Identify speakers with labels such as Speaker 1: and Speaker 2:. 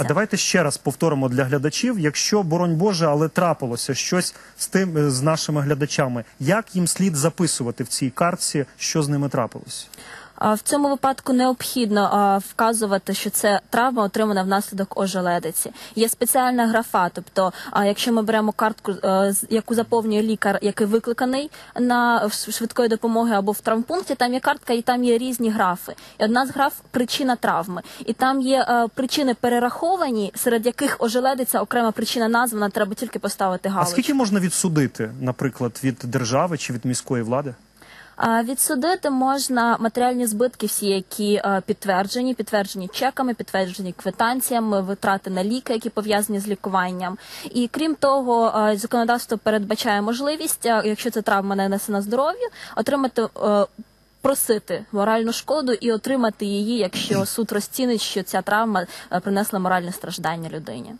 Speaker 1: А давайте ще раз повторимо для глядачів. Якщо боронь Боже, але трапилося щось з тим е, з нашими глядачами, як їм слід записувати в цій картці, що з ними трапилось?
Speaker 2: В цьому випадку необхідно вказувати, що це травма отримана внаслідок ожеледиці. Є спеціальна графа. Тобто, якщо ми беремо картку, е, яку заповнює лікар, який викликаний на швидкої допомоги або в травмпункті, там є картка, і там є різні графи. І одна з граф причина травми. І там є е, причини перераховані, серед яких ожеледиця окрема причина названа. Треба тільки поставити
Speaker 1: А скільки можна відсудити, наприклад, від держави чи від міської влади?
Speaker 2: Відсудити можна матеріальні збитки, всі, які е, підтверджені, підтверджені чеками, підтверджені квитанціями, витрати на ліки, які пов'язані з лікуванням. І крім того, е, законодавство передбачає можливість, е, якщо це травма нанесена здоров'ю, отримати. Просити моральну шкоду і отримати її, якщо суд розцінить, що ця травма принесла моральне страждання людині.